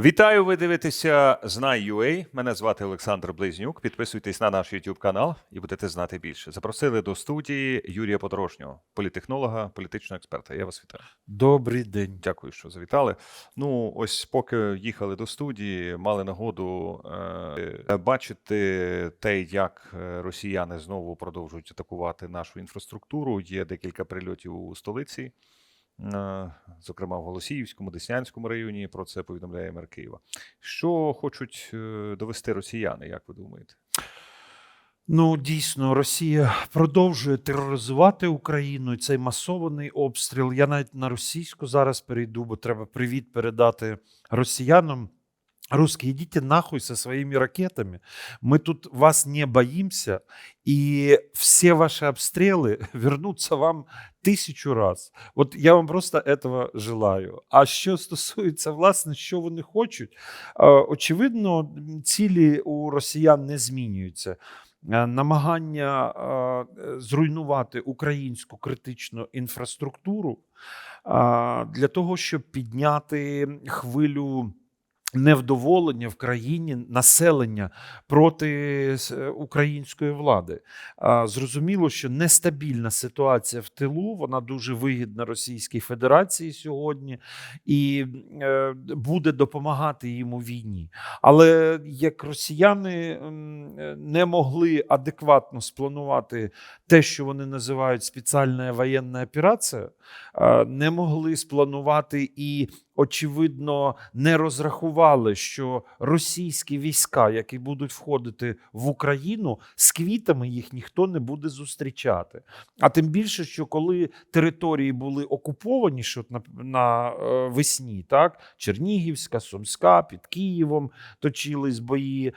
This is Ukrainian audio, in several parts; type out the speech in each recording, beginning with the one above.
Вітаю! Ви дивитеся Знай.ua. Мене звати Олександр Близнюк. Підписуйтесь на наш YouTube канал і будете знати більше. Запросили до студії Юрія Подорожнього, політехнолога, політичного експерта. Я вас вітаю. Добрий день. Дякую, що завітали. Ну, ось поки їхали до студії, мали нагоду е, бачити те, як е, росіяни знову продовжують атакувати нашу інфраструктуру. Є декілька прильотів у столиці. Зокрема, в Голосіївському, Деснянському районі про це повідомляє мер Києва. Що хочуть е, довести росіяни, як ви думаєте? Ну, дійсно, Росія продовжує тероризувати Україну. І цей масований обстріл. Я навіть на російську зараз перейду, бо треба привіт передати росіянам. Русские, идите нахуй со своими ракетами. Мы тут вас не боимся, и все ваши обстрелы вернутся вам тисячу раз. От я вам просто этого желаю. А що стосується, власне, що вони хочуть, е, очевидно, цілі у росіян не змінюються. Е, Намагання е, зруйнувати українську критичну інфраструктуру е, для того, щоб підняти хвилю невдоволення в країні населення проти української влади. Зрозуміло, що нестабільна ситуація в тилу, вона дуже вигідна Російській Федерації сьогодні і е, буде допомагати їм у війні. Але як росіяни е, не могли адекватно спланувати те, що вони називають спеціальна воєнна операція, е, не могли спланувати і очевидно, не розрахували, що російські війська, які будуть входити в Україну, з квітами їх ніхто не буде зустрічати. А тим більше, що коли території були окуповані, що на, на е, весні, так Чернігівська, Сумська, під Києвом точились бої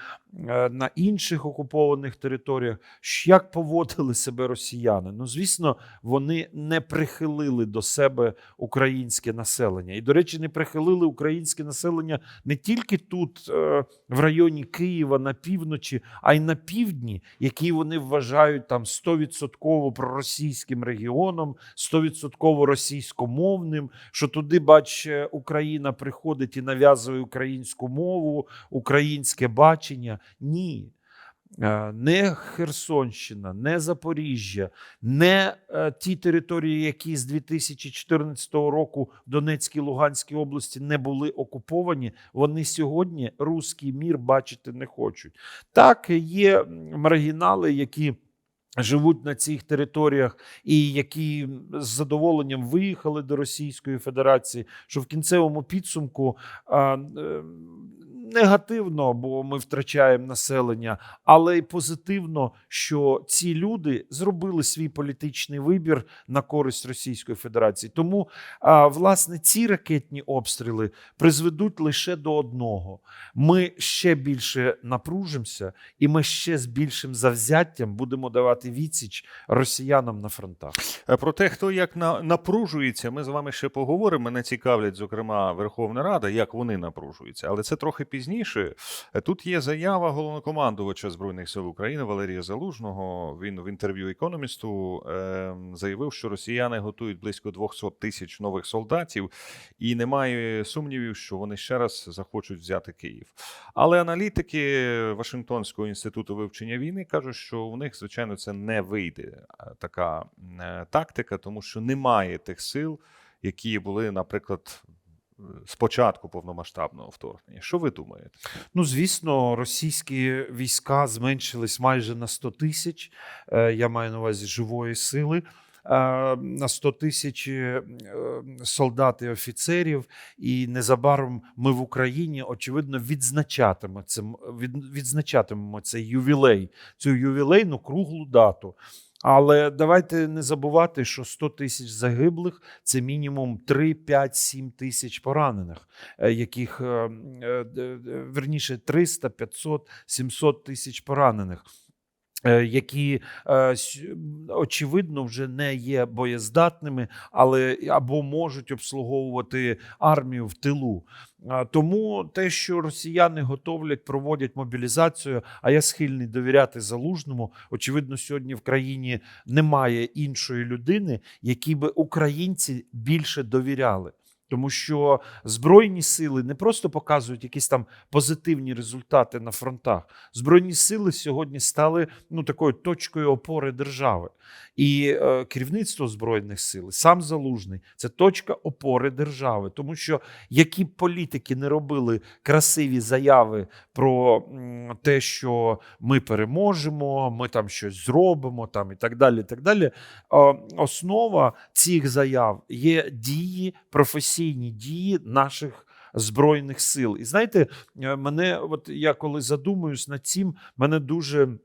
на інших окупованих територіях. Як поводили себе росіяни? Ну, звісно, вони не прихилили до себе українське населення. І, до речі, не прихилили українське населення не тільки тут, е, в районі Києва, на півночі, а й на півдні, які вони вважають там 100% проросійським регіоном, 100% російськомовним. Що туди, бач, е, Україна приходить і нав'язує українську мову, українське бачення. Ні. Е, Не Херсонщина, не Запоріжжя, не е, ті території, які з 2014 року в Донецькій Луганській області не були окуповані, вони сьогодні руський мір бачити не хочуть. Так, є маргінали, які. Живуть на цих територіях, і які з задоволенням виїхали до Російської Федерації, що в кінцевому підсумку е, негативно, бо ми втрачаємо населення, але й позитивно, що ці люди зробили свій політичний вибір на користь Російської Федерації. Тому, власне, ці ракетні обстріли призведуть лише до одного: ми ще більше напружимося, і ми ще з більшим завзяттям будемо давати відсіч росіянам на фронтах. Е, Про те, хто як на, напружується, ми з вами ще поговоримо. Мене цікавлять, зокрема, Верховна Рада, як вони напружуються. Але це трохи пізніше. Е, Тут є заява головнокомандувача Збройних сил України Валерія Залужного. Він в інтерв'ю економісту е, заявив, що росіяни готують близько 200 тисяч нових солдатів, і немає сумнівів, що вони ще раз захочуть взяти Київ. Але аналітики Вашингтонського інституту вивчення війни кажуть, що у них, звичайно, це не вийде е, така е, тактика, тому що немає тих сил, які були, наприклад, е, з початку повномасштабного вторгнення. Що ви думаєте? Ну, звісно, російські війська зменшились майже на 100 тисяч. е, Я маю на увазі живої сили. е, На 100 тисяч е, солдат і офіцерів, і незабаром ми в Україні очевидно відзначатимемо це, відзначатимемо цей ювілей, цю ювілейну круглу дату. Але давайте не забувати, що 100 тисяч загиблих це мінімум 3, 5, 7 тисяч поранених, е, яких е, е, верніше 300, 500, 700 тисяч поранених. Е, Які е, очевидно вже не є боєздатними, але або можуть обслуговувати армію в тилу. Тому те, що росіяни готовлять, проводять мобілізацію, а я схильний довіряти залужному. Очевидно, сьогодні в країні немає іншої людини, якій би українці більше довіряли. Тому що Збройні сили не просто показують якісь там позитивні результати на фронтах. Збройні сили сьогодні стали ну, такою точкою опори держави. І е, керівництво Збройних сил, сам Залужний, це точка опори держави. Тому що які політики не робили красиві заяви про те, що ми переможемо, ми там щось зробимо, там і так далі. І так далі. Е, Основа цих заяв є дії, професійні дії наших. Збройних сил. І знаєте, е, мене, от я коли задумуюсь над цим, мене дуже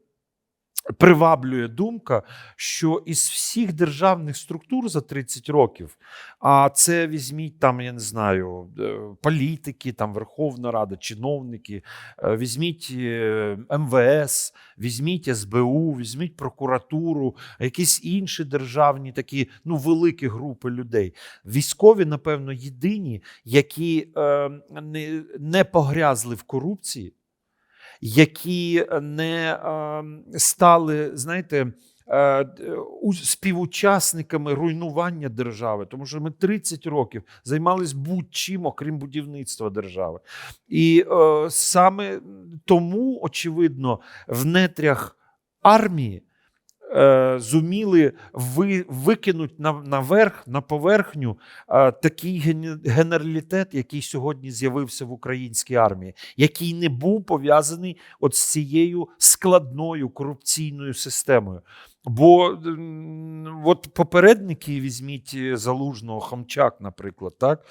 приваблює думка, що із всіх державних структур за 30 років, а це візьміть там, я не знаю, е, політики, там Верховна Рада, чиновники, е, візьміть е, МВС, візьміть СБУ, візьміть прокуратуру, якісь інші державні такі ну, великі групи людей. Військові, напевно, єдині, які е, не, не погрязли в корупції, які не е, стали, знаєте, е, у- співучасниками руйнування держави, тому що ми 30 років займались будь-чим, окрім будівництва держави. І е, саме тому, очевидно, в нетрях армії е, зуміли ви, викинути на, наверх, на поверхню е, такий генералітет, який сьогодні з'явився в українській армії, який не був пов'язаний от з цією складною корупційною системою. Бо от попередники візьміть е, залужного Хомчак, наприклад, так.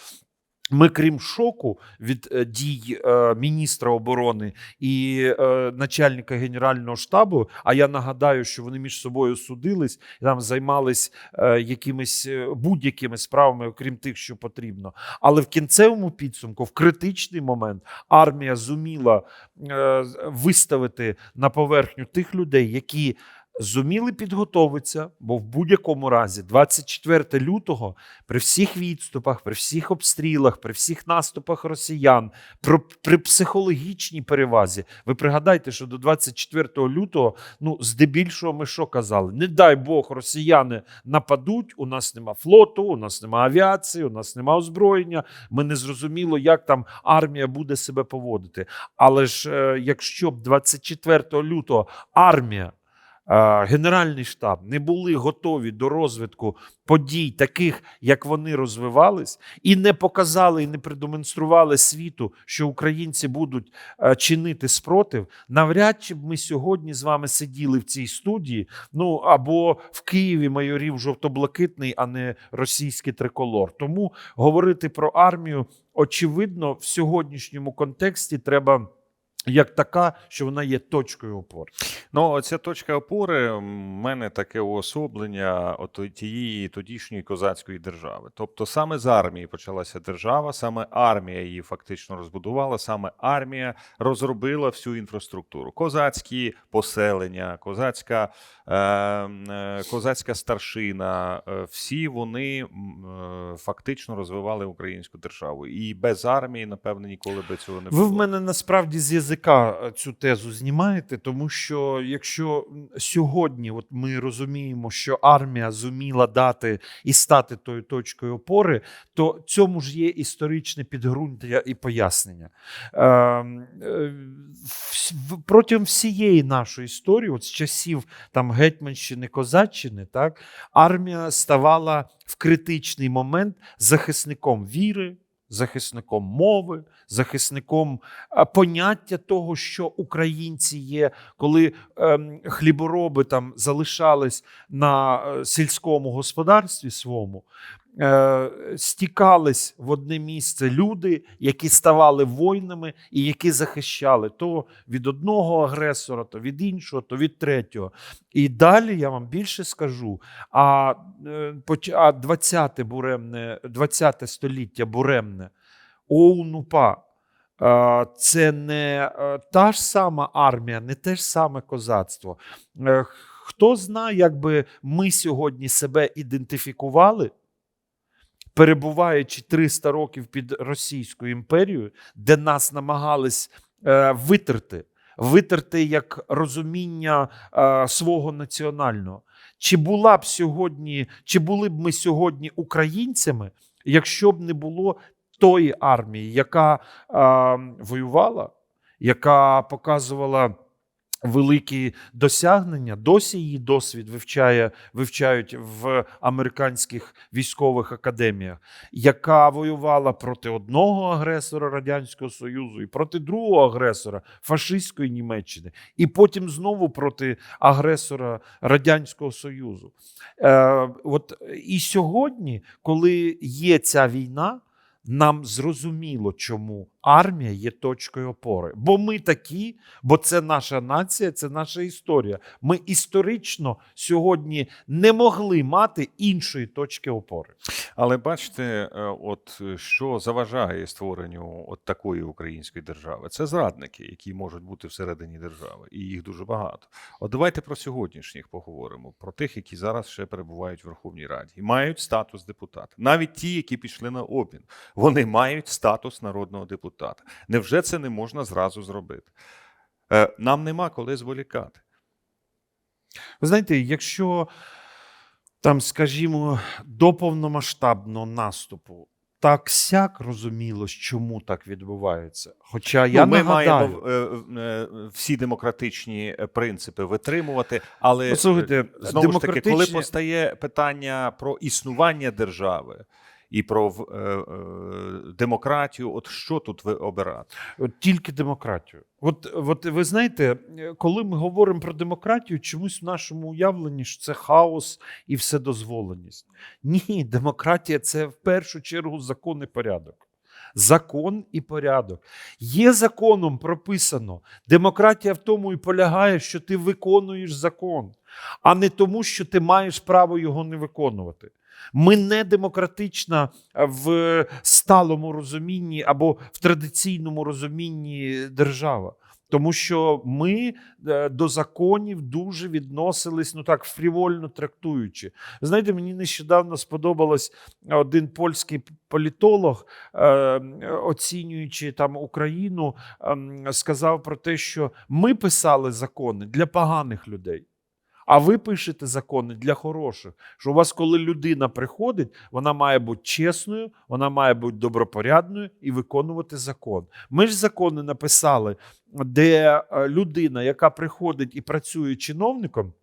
Ми, крім шоку від е, дій е, міністра оборони і е, начальника генерального штабу, а я нагадаю, що вони між собою судились, там займались е, якимись е, будь-якими справами, окрім тих, що потрібно. Але в кінцевому підсумку, в критичний момент, армія зуміла е, виставити на поверхню тих людей, які зуміли підготовитися, бо в будь-якому разі, 24 лютого, при всіх відступах, при всіх обстрілах, при всіх наступах росіян, про, при психологічній перевазі. Ви пригадайте, що до 24 лютого, ну, здебільшого, ми що казали? Не дай Бог, росіяни нападуть, у нас нема флоту, у нас нема авіації, у нас нема озброєння. Ми не зрозуміло, як там армія буде себе поводити. Але ж е, якщо б 24 лютого армія. Генеральний штаб не були готові до розвитку подій, таких як вони розвивались, і не показали і не продемонстрували світу, що українці будуть е, чинити спротив. Навряд чи б ми сьогодні з вами сиділи в цій студії. Ну або в Києві майорів жовто-блакитний, а не російський триколор. Тому говорити про армію очевидно в сьогоднішньому контексті треба. Як така, що вона є точкою опори. Ну, ця точка опори в мене таке уособлення от тієї тодішньої козацької держави. Тобто саме з армії почалася держава, саме армія її фактично розбудувала, саме армія розробила всю інфраструктуру. Козацькі поселення, козацька, е, е, козацька старшина, е, всі вони е, фактично розвивали українську державу. І без армії, напевно, ніколи би цього не було. Ви в мене насправді з язика е, цю тезу знімаєте, тому що якщо сьогодні от ми розуміємо, що армія зуміла дати і стати тою точкою опори, то цьому ж є історичне підґрунтя і пояснення. Е, е, протягом всієї нашої історії, от з часів там Гетьманщини, Козаччини, так, армія ставала в критичний момент захисником віри. Захисником мови, захисником поняття того, що українці є, коли ем, хлібороби там залишались на е, сільському господарстві своєму, стікались в одне місце люди, які ставали воїнами і які захищали то від одного агресора, то від іншого, то від третього. І далі я вам більше скажу. А, е, поч- а 20 буремне, 20 століття буремне ОУН-УПА Е, це не е, та ж сама армія, не те ж саме козацтво. Е, Хто знає, як би ми сьогодні себе ідентифікували, перебуваючи 300 років під Російською імперією, де нас намагались е, витерти, витерти як розуміння е, свого національного. Чи була б сьогодні, чи були б ми сьогодні українцями, Якщо б не було тої армії, яка а, воювала, яка показувала великі досягнення, досі її досвід вивчає, вивчають в американських військових академіях, яка воювала проти одного агресора Радянського Союзу і проти другого агресора фашистської Німеччини, і потім знову проти агресора Радянського Союзу. Е, от і сьогодні, коли є ця війна, нам зрозуміло, чому армія є точкою опори. Бо ми такі, бо це наша нація, це наша історія. Ми історично сьогодні не могли мати іншої точки опори. Але бачите, е, от е, що заважає створенню от такої української держави? Це зрадники, які можуть бути всередині держави, і їх дуже багато. От давайте про сьогоднішніх поговоримо, про тих, які зараз ще перебувають в Верховній Раді і мають статус депутата. Навіть ті, які пішли на обмін, вони мають статус народного депутата. Невже це не можна зразу зробити? Е, Нам нема коли зволікати. Ви знаєте, якщо там, скажімо, до повномасштабного наступу так сяк розумілось, чому так відбувається. Хоча я ну, ми нагадаю, маємо е, е, всі демократичні е, принципи витримувати, але Послухайте, е, знову ж таки, коли постає питання про існування держави і про е, е, демократію, от що тут ви обирати? От тільки демократію. От, от ви знаєте, е, коли ми говоримо про демократію, чомусь в нашому уявленні що це хаос і вседозволеність. Ні, демократія це в першу чергу закон і порядок. Закон і порядок. Є законом прописано. Демократія в тому і полягає, що ти виконуєш закон, а не тому, що ти маєш право його не виконувати. Ми не демократична в сталому розумінні або в традиційному розумінні держава. Тому що ми е, до законів дуже відносились, ну так, фрівольно трактуючи. Знаєте, мені нещодавно сподобалось один польський політолог, е, оцінюючи там Україну, ем, сказав про те, що ми писали закони для поганих людей. А ви пишете закони для хороших. Що у вас, коли людина приходить, вона має бути чесною, вона має бути добропорядною і виконувати закон. Ми ж закони написали, де е, людина, яка приходить і працює чиновником,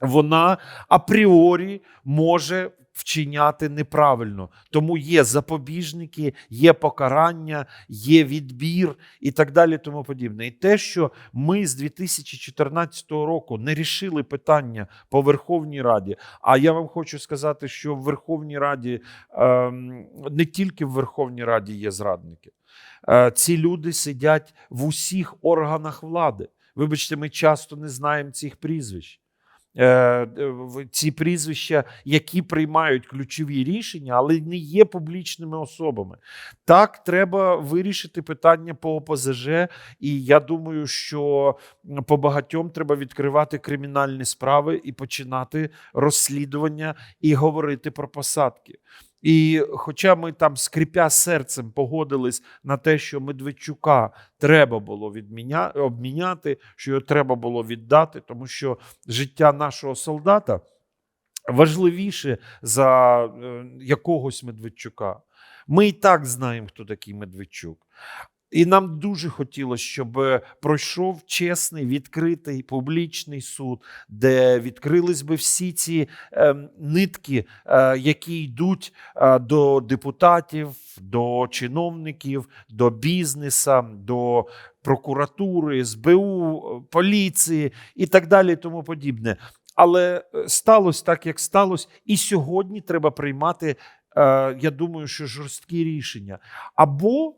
вона апріорі може вчиняти неправильно. Тому є запобіжники, є покарання, є відбір і так далі. Тому подібне. І те, що ми з 2014 року не рішили питання по Верховній Раді. А я вам хочу сказати, що в Верховній Раді ем, не тільки в Верховній Раді є зрадники. Е, Ці люди сидять в усіх органах влади. Вибачте, ми часто не знаємо цих прізвищ. Е, Ці прізвища, які приймають ключові рішення, але не є публічними особами. Так, треба вирішити питання по ОПЗЖ, і я думаю, що по багатьом треба відкривати кримінальні справи і починати розслідування і говорити про посадки. І хоча ми там, скрипя серцем, погодились на те, що Медведчука треба було відміня... обміняти, що його треба було віддати, тому що життя нашого солдата важливіше за е, якогось Медведчука. Ми і так знаємо, хто такий Медведчук. І нам дуже хотілося, щоб е, пройшов чесний, відкритий публічний суд, де відкрились би всі ці е, нитки, е, які йдуть е, до депутатів, до чиновників, до бізнеса, до прокуратури, СБУ, е, поліції і так далі, і тому подібне. Але е, сталося так, як сталося, і сьогодні треба приймати, я думаю, що жорсткі рішення. Або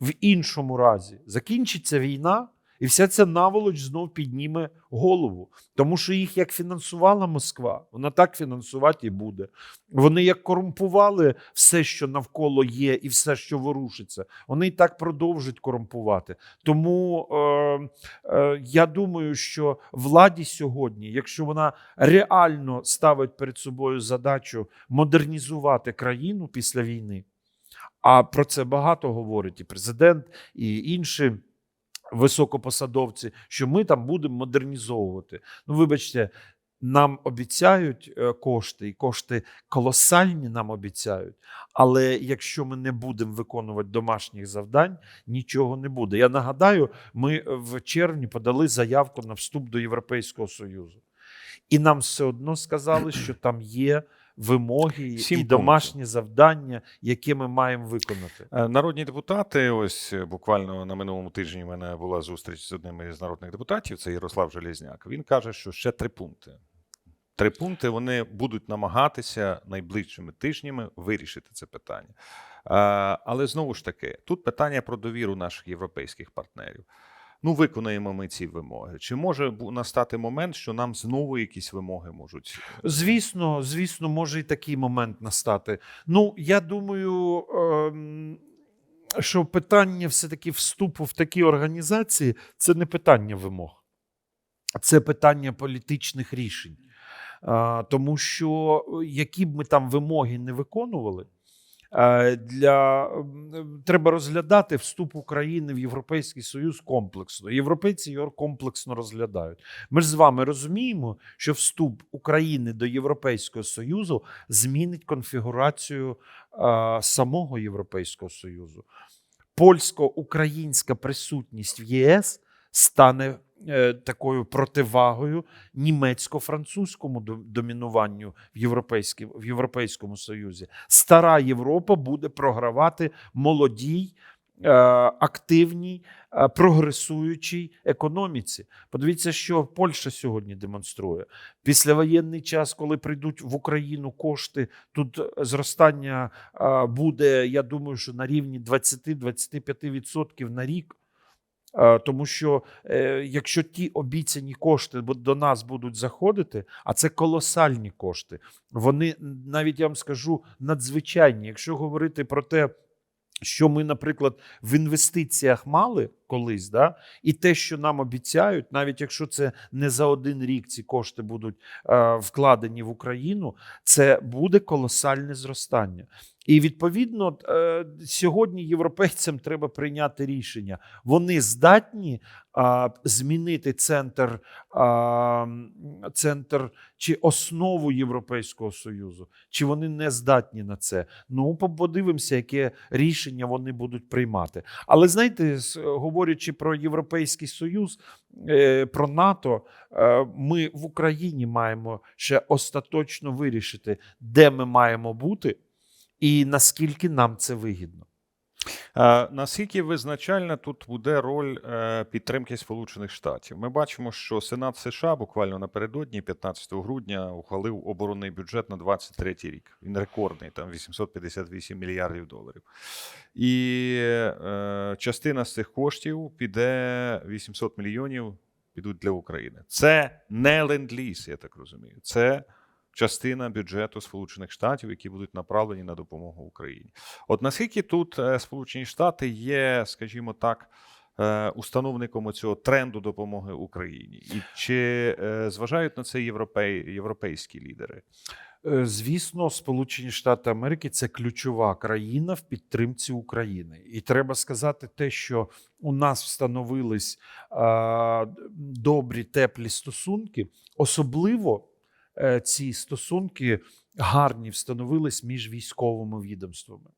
в іншому разі закінчиться війна, і вся ця наволоч знов підніме голову. Тому що їх як фінансувала Москва, вона так фінансувати і буде. Вони як корумпували все, що навколо є, і все, що ворушиться, вони і так продовжують корумпувати. Тому е, е, я думаю, що владі сьогодні, якщо вона реально ставить перед собою задачу модернізувати країну після війни, а про це багато говорить і президент, і інші високопосадовці, що ми там будемо модернізовувати. Ну, вибачте, нам обіцяють е, кошти, і кошти колосальні нам обіцяють. Але якщо ми не будемо виконувати домашніх завдань, нічого не буде. Я нагадаю, ми в червні подали заявку на вступ до Європейського Союзу. І нам все одно сказали, що там є вимоги Сім і пунктів. домашні завдання, які ми маємо виконати. Е, Народні депутати, ось е, буквально на минулому тижні в мене була зустріч з одним із народних депутатів, це Ярослав Железняк. Він каже, що ще три пункти. Три пункти вони будуть намагатися найближчими тижнями вирішити це питання. Е, Але знову ж таки, тут питання про довіру наших європейських партнерів. Ну, виконаємо ми ці вимоги. Чи може настати момент, що нам знову якісь вимоги можуть Звісно, звісно, може і такий момент настати. Ну, я думаю, ем, що питання все-таки вступу в такі організації це не питання вимог, це питання політичних рішень. Тому що е, які б ми там вимоги не виконували, е, для треба розглядати вступ України в Європейський Союз комплексно. Європейці його комплексно розглядають. Ми ж з вами розуміємо, що вступ України до Європейського Союзу змінить конфігурацію е, самого Європейського Союзу. Польсько-українська присутність в ЄС стане е, такою противагою німецько-французькому до- домінуванню в, європейській, в Європейському Союзі. Стара Європа буде програвати молодій, е, активній, е, прогресуючій економіці. Подивіться, що Польща сьогодні демонструє. Післявоєнний час, коли прийдуть в Україну кошти, тут зростання е, буде, я думаю, що на рівні 20-25% на рік. Е, Тому що е, якщо ті обіцяні кошти до нас будуть заходити, а це колосальні кошти, вони навіть я вам скажу надзвичайні. Якщо говорити про те, що ми, наприклад, в інвестиціях мали колись, да, і те, що нам обіцяють, навіть якщо це не за один рік ці кошти будуть е, вкладені в Україну, це буде колосальне зростання. І відповідно е, сьогодні європейцям треба прийняти рішення. Вони здатні змінити центр, центр чи основу Європейського Союзу, чи вони не здатні на це. Ну, подивимося, яке рішення вони будуть приймати. Але знаєте, з- говорячи про Європейський Союз, е, про НАТО, е, ми в Україні маємо ще остаточно вирішити, де ми маємо бути і наскільки нам це вигідно. Наскільки визначальна тут буде роль е, підтримки Сполучених Штатів? Ми бачимо, що Сенат США буквально напередодні, 15 грудня, ухвалив оборонний бюджет на 23 рік. Він рекордний, там 858 мільярдів доларів. І е, частина з цих коштів піде 800 мільйонів підуть для України. Це не ленд-ліз, я так розумію. Це частина бюджету Сполучених Штатів, які будуть направлені на допомогу Україні. От наскільки тут е, Сполучені Штати є, скажімо так, е, установником цього тренду допомоги Україні, і чи е, зважають на це європей, європейські лідери? Звісно, Сполучені Штати Америки це ключова країна в підтримці України. І треба сказати те, що у нас встановились добрі теплі стосунки, особливо ці стосунки гарні встановились між військовими відомствами.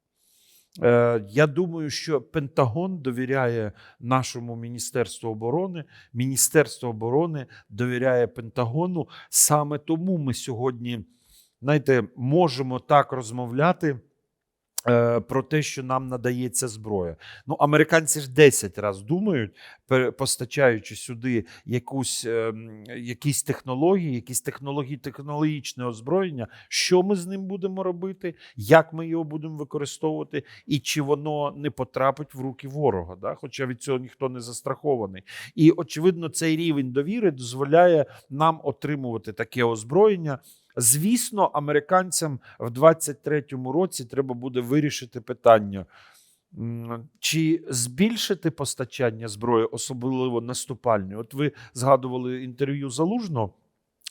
Е, Я думаю, що Пентагон довіряє нашому Міністерству оборони, Міністерство оборони довіряє Пентагону. Саме тому ми сьогодні знаєте, можемо так розмовляти е, про те, що нам надається зброя. Ну, американці ж 10 разів думають, постачаючи сюди якусь, е, якісь технології, якісь технології, технологічне озброєння, що ми з ним будемо робити, як ми його будемо використовувати, і чи воно не потрапить в руки ворога. Да? Хоча від цього ніхто не застрахований. І очевидно, цей рівень довіри дозволяє нам отримувати таке озброєння. Звісно, американцям в 23-му році треба буде вирішити питання. Чи збільшити постачання зброї, особливо наступальної? От ви згадували інтерв'ю Залужного.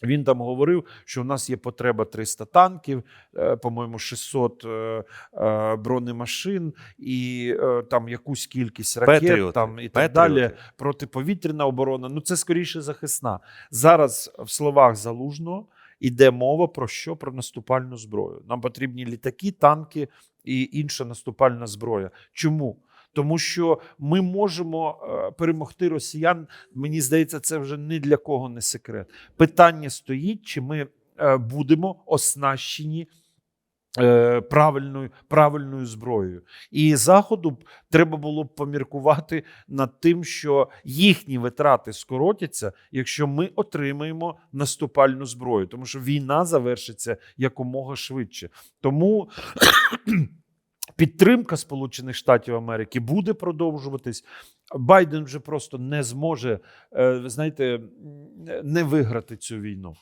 Він там говорив, що у нас є потреба 300 танків, е, по-моєму, 600 е, е, бронемашин і там якусь кількість ракет Петріоти, там, і так Петріоти. далі. Протиповітряна оборона. Ну це скоріше захисна. Зараз в словах залужного іде мова про що? Про наступальну зброю. Нам потрібні літаки, танки і інша наступальна зброя. Чому? Тому що ми можемо е, перемогти росіян. Мені здається, це вже ні для кого не секрет. Питання стоїть, чи ми е, будемо оснащені правильною, правильною зброєю. І заходу треба було б поміркувати над тим, що їхні витрати скоротяться, якщо ми отримаємо наступальну зброю, тому що війна завершиться якомога швидше. Тому. Підтримка Сполучених Штатів Америки буде продовжуватись. Байден вже просто не зможе, е, знаєте, не виграти цю війну.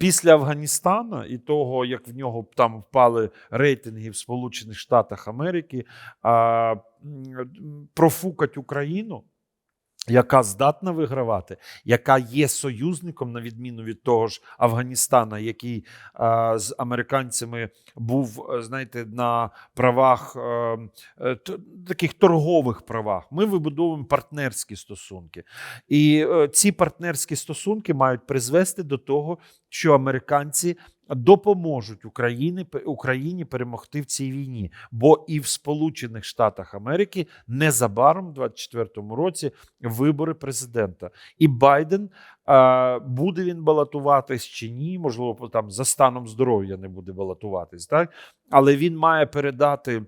Після Афганістана і того, як в нього там впали рейтинги в Сполучених Штатах Америки, профукать Україну, яка здатна вигравати, яка є союзником, на відміну від того ж Афганістана, який з американцями був, е, знаєте, на правах е, е, таких торгових правах. Ми вибудовуємо партнерські стосунки. І ці партнерські стосунки мають призвести до того, що американці допоможуть Україні, Україні перемогти в цій війні. Бо і в Сполучених Штатах Америки незабаром, в 2024 році, вибори президента. І Байден буде він балотуватись чи ні, можливо, там за станом здоров'я не буде балотуватись, так? Але він має передати.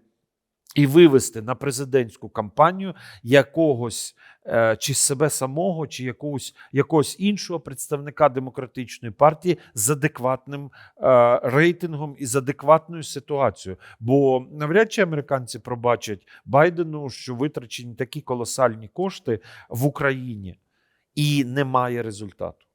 І вивести на президентську кампанію якогось е, чи себе самого, чи якогось, якогось іншого представника демократичної партії з адекватним е, рейтингом і з адекватною ситуацією. Бо навряд чи американці пробачать Байдену, що витрачені такі колосальні кошти в Україні, і немає результату.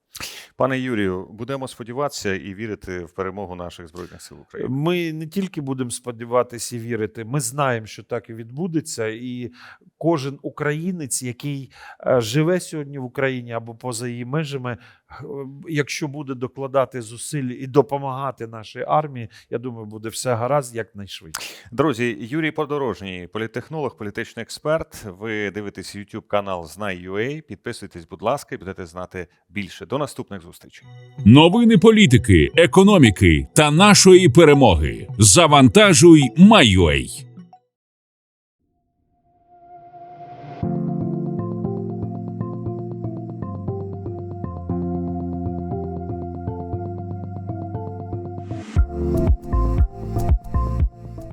Пане Юрію, будемо сподіватися і вірити в перемогу наших збройних сил України. Ми не тільки будемо сподіватися і вірити, ми знаємо, що так і відбудеться, і кожен українець, який е, живе сьогодні в Україні або поза її межами, якщо буде докладати зусиль і допомагати нашій армії, я думаю, буде все гаразд якнайшвидше. Друзі, Юрій Подорожній, політтехнолог, політичний експерт. Ви дивитесь YouTube канал Знай.ua. Підписуйтесь, будь ласка, і будете знати більше. До наступних зустрічей. Новини політики, економіки та нашої перемоги. Завантажуй Майой.